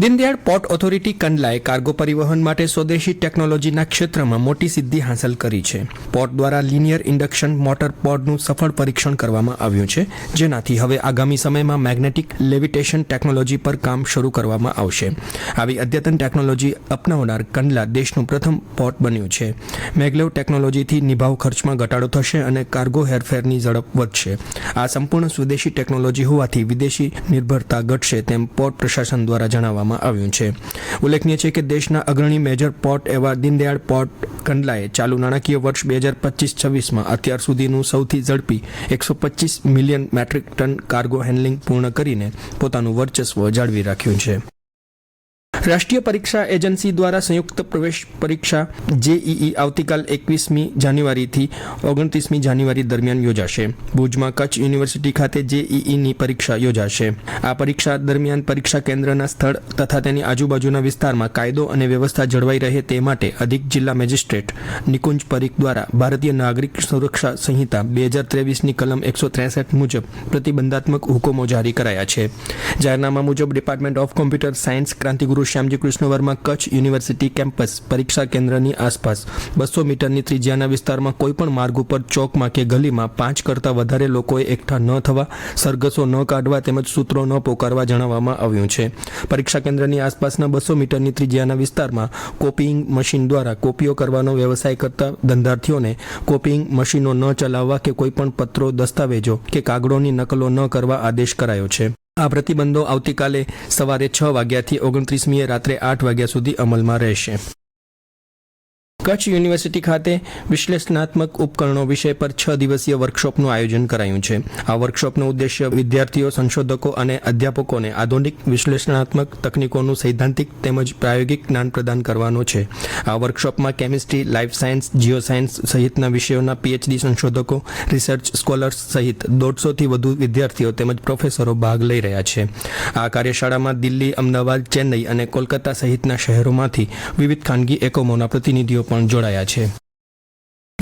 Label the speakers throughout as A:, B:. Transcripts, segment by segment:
A: Deendayal port authority કંડલાએ cargo પરિવહન માટે સ્વદેશી ટેકનોલોજીના ક્ષેત્રમાં મોટી સિદ્ધિ હાંસલ કરી છે. પોર્ટ દ્વારા લિનિયર ઇન્ડક્શન મોટર પોર્ટનું સફળ પરીક્ષણ કરવામાં આવ્યું છે, જેનાથી હવે આગામી સમયમાં મેગ્નેટિક લેવિટેશન ટેકનોલોજી પર કામ શરૂ કરવામાં આવશે. આવી અદ્યતન ટેકનોલોજી અપનાવનાર કંડલા દેશનું પ્રથમ પોર્ટ બન્યું છે. મેગ્લેવ ટેકનોલોજીથી નિભાવ ખર્ચમાં ઘટાડો થશે અને કાર્ગો હેરફેરની ઝડપ વધશે. આ સંપૂર્ણ સ્વદેશી ટેકનોલોજી હોવાથી વિદેશી નિર્ભરતા ઘટશે તેમ પોર્ટ પ્રશાસન દ્વારા જણાવવામાં આવ્યું છે. ઉલ્લેખનીય છે કે દેશના અગ્રણી મેજર પોર્ટ એવા દીનદયાળ પોર્ટ કંડલાએ ચાલુ નાણાકીય વર્ષ બે હજાર પચીસ છવ્વીસમાં અત્યાર સુધીનું સૌથી ઝડપી એકસો પચીસ million metric ton cargo handling પૂર્ણ કરીને પોતાનું વર્ચસ્વ જાળવી રાખ્યું છે. રાષ્ટ્રીય પરીક્ષા એજન્સી દ્વારા સંયુક્ત પ્રવેશ પરીક્ષા જેઈઈ આવતીકાલ એકવીસમી જાન્યુઆરીથી ઓગણત્રીસમી જાન્યુઆરી દરમિયાન યોજાશે. ભુજમાં કચ્છ યુનિવર્સિટી ખાતે જેઈઈની પરીક્ષા યોજાશે. આ પરીક્ષા દરમિયાન પરીક્ષા કેન્દ્રના સ્થળ તથા તેની આજુબાજુના વિસ્તારમાં કાયદો અને વ્યવસ્થા જળવાઈ રહે તે માટે અધિક જિલ્લા મેજિસ્ટ્રેટ નિકુંજ પરીખ દ્વારા ભારતીય નાગરિક સુરક્ષા સંહિતા બે હજાર ત્રેવીસની કલમ એકસો ત્રેસઠ મુજબ પ્રતિબંધાત્મક હુકમો જારી કરાયા છે. જાહેરનામા મુજબ department of computer science ક્રાંતિગુરુ Shyamji Krishna Varma Kutch university campus પરીક્ષા કેન્દ્રની આસપાસ. બસો મીટરની ત્રિજ્યાના વિસ્તારમાં કોઈપણ માર્ગ ઉપર ચોકમાં કે ગલીમાં પાંચ કરતાં વધારે લોકોએ એકઠા ન થવા, સરઘસો ન કાઢવા તેમજ સૂત્રો ન પોકારવા જણાવવામાં આવ્યું છે. પરીક્ષા કેન્દ્રની આસપાસના બસો મીટરની ત્રિજ્યાના વિસ્તારમાં કોપિંગ મશીન દ્વારા કોપીઓ કરવાનો વ્યવસાય કરતા ધંધાર્થીઓને કોપિંગ મશીનો ન ચલાવવા કે કોઈપણ પત્રો, દસ્તાવેજો કે કાગળોની નકલો ન કરવા આદેશ કરાયો છે. આ પ્રતિબંધો આવતીકાલે સવારે છ વાગ્યાથી ઓગણત્રીસમીએ રાત્રે આઠ વાગ્યા સુધી અમલમાં રહેશે. કચ્છ યુનિવર્સિટી ખાતે વિશ્લેષણાત્મક ઉપકરણો વિષય પર છ દિવસીય વર્કશોપનું આયોજન કરાયું છે. આ વર્કશોપનો ઉદ્દેશ્ય વિદ્યાર્થીઓ, સંશોધકો અને અધ્યાપકોને આધુનિક વિશ્લેષણાત્મક તકનીકોનું સૈદ્ધાંતિક તેમજ પ્રાયોગિક જ્ઞાન પ્રદાન કરવાનો છે. આ વર્કશોપમાં chemistry, life science geo science સહિતના વિષયોના પીએચડી સંશોધકો, રિસર્ચ સ્કોલર્સ સહિત દોઢસોથી વધુ વિદ્યાર્થીઓ તેમજ પ્રોફેસરો ભાગ લઈ રહ્યા છે. આ કાર્યશાળામાં દિલ્હી, અમદાવાદ, ચેન્નઈ અને કોલકાતા સહિતના શહેરોમાંથી વિવિધ ખાનગી એકમોના પ્રતિનિધિઓ પણ જોડાયા છે.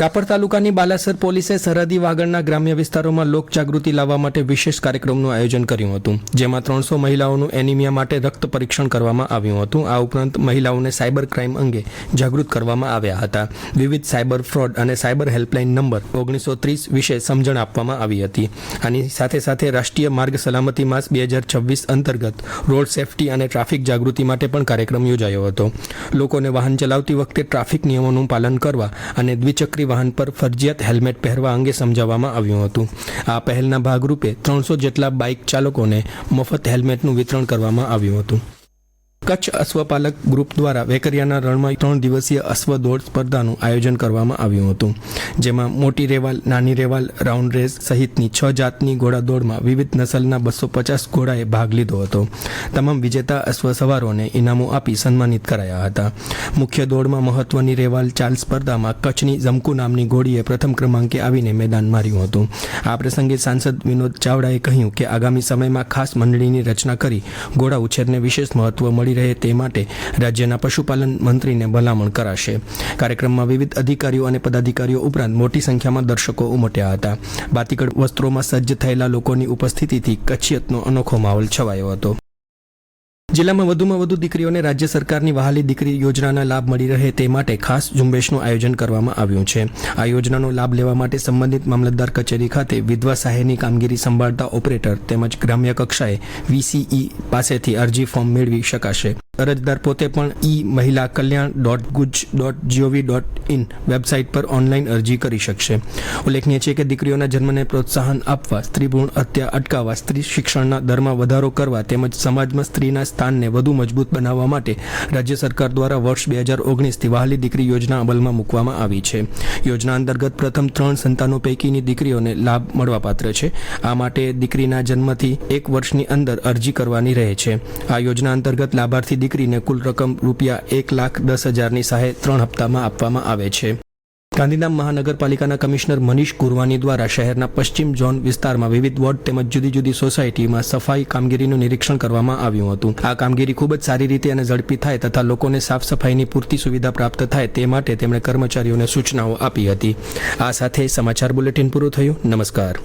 A: રાપર તાલુકાની બાલાસર પોલીસે સરહદી વાગડના ગ્રામ્ય વિસ્તારોમાં લોક જાગૃતિ લાવવા માટે વિશેષ કાર્યક્રમનું આયોજન કર્યું હતું, જેમાં ત્રણસો મહિલાઓનું એનિમિયા માટે રક્ત પરીક્ષણ કરવામાં આવ્યું હતું. આ ઉપરાંત મહિલાઓને સાયબર ક્રાઇમ અંગે જાગૃત કરવામાં આવ્યા હતા. વિવિધ સાયબર ફ્રોડ અને સાયબર હેલ્પલાઇન નંબર ઓગણીસો ત્રીસ વિશે સમજણ આપવામાં આવી હતી. આની સાથે સાથે રાષ્ટ્રીય માર્ગ સલામતી માસ બે હજાર છવ્વીસ અંતર્ગત રોડ સેફટી અને ટ્રાફિક જાગૃતિ માટે પણ કાર્યક્રમ યોજાયો હતો. લોકોને વાહન ચલાવતી વખતે ટ્રાફિક નિયમોનું પાલન કરવા અને દ્વિચક્રી વાહન પર ફરજિયાત હેલ્મેટ પહેરવા અંગે સમજાવવામાં આવ્યું હતું. આ પહેલના ભાગરૂપે ત્રણસો જેટલા બાઇક ચાલકોને મફત હેલ્મેટનું વિતરણ કરવામાં આવ્યું હતું. કચ્છ અશ્વપાલક ગ્રુપ દ્વારા વેકરિયાના રણમાં ત્રણ દિવસીય અશ્વ દોડ સ્પર્ધાનું આયોજન કરવામાં આવ્યું હતું, જેમાં મોટી રેવાલ, નાની રેવાલ, રાઉન્ડ રેસ સહિતની છ જાતની ઘોડાદોડમાં વિવિધ નસલના બસો પચાસ ઘોડાએ ભાગ લીધો હતો. તમામ વિજેતા અશ્વ સવારોને ઇનામો આપી સન્માનિત કરાયા હતા. મુખ્ય દોડમાં મહત્વની રેવાલ ચાલ સ્પર્ધામાં કચ્છની જમકુ નામની ઘોડીએ પ્રથમ ક્રમાંકે આવીને મેદાન માર્યું હતું. આ પ્રસંગે સાંસદ વિનોદ ચાવડાએ કહ્યું કે આગામી સમયમાં ખાસ મંડળીની રચના કરી ઘોડા ઉછેરને વિશેષ મહત્વ મળી રહે તે માટે રાજ્યના પશુપાલન મંત્રીને ભલામણ કરાશે. કાર્યક્રમમાં વિવિધ અધિકારીઓ અને પદાધિકારીઓ ઉપરાંત મોટી સંખ્યામાં દર્શકો ઉમટ્યા હતા. બાતીકડ વસ્ત્રોમાં સજ્જ થયેલા લોકોની ઉપસ્થિતિથી કચ્છિયતનો અનોખો માહોલ છવાયો હતો. જિલ્લામાં વધુમાં વધુ દીકરીઓને રાજ્ય સરકારની વહાલી દીકરી યોજનાના લાભ મળી રહે તે માટે ખાસ ઝુંબેશનું આયોજન કરવામાં આવ્યું છે. આ યોજનાનો લાભ લેવા માટે સંબંધિત મામલતદાર કચેરી ખાતે વિધવા સહાયની કામગીરી સંભાળતા ઓપરેટર તેમજ ગ્રામ્ય કક્ષાએ વીસીઈ પાસેથી અરજી ફોર્મ મેળવી શકાશે. અરજદાર પોતે પણ e Mahila Kalyan dot guj dot G O V dot in website પર ઓનલાઈન અરજી કરી શકશે. ઉલ્લેખનીય છે કે દીકરીઓના જન્મને પ્રોત્સાહન આપવા સ્ત્રી હત્યા અટકાવવા, સ્ત્રી શિક્ષણના દરમાં વધારો કરવા તેમજ સમાજમાં સ્ત્રીના સ્થાનને વધુ મજબૂત બનાવવા માટે રાજ્ય સરકાર દ્વારા વર્ષ બે હજાર ઓગણીસથી વહાલી દીકરી યોજના અમલમાં મૂકવામાં આવી છે. યોજના અંતર્ગત પ્રથમ ત્રણ સંતાનો પૈકીની દીકરીઓને લાભ મળવાપાત્ર છે. આ માટે દીકરીના જન્મથી એક વર્ષની અંદર અરજી કરવાની રહે છે. આ યોજના અંતર્ગત લાભાર્થી દીકરીને કુલ રકમ રૂપિયા એક લાખ દસ હજારની સહાય ત્રણ હપ્તામાં આપવામાં આવે છે. ગાંધીધામ મહાનગરપાલિકાના કમિશનર મનીષ ગુરવાની દ્વારા શહેરના પશ્ચિમ ઝોન વિસ્તારમાં વિવિધ વોર્ડ તેમજ જુદી જુદી સોસાયટીમાં સફાઈ કામગીરીનું નિરીક્ષણ કરવામાં આવ્યું હતું. આ કામગીરી ખૂબ જ સારી રીતે અને ઝડપી થાય તથા લોકોને સાફ સફાઈની પૂરતી સુવિધા પ્રાપ્ત થાય તે માટે તેમણે કર્મચારીઓને સૂચનાઓ આપી હતી. આ સાથે સમાચાર બુલેટિન પૂરું થયું. નમસ્કાર.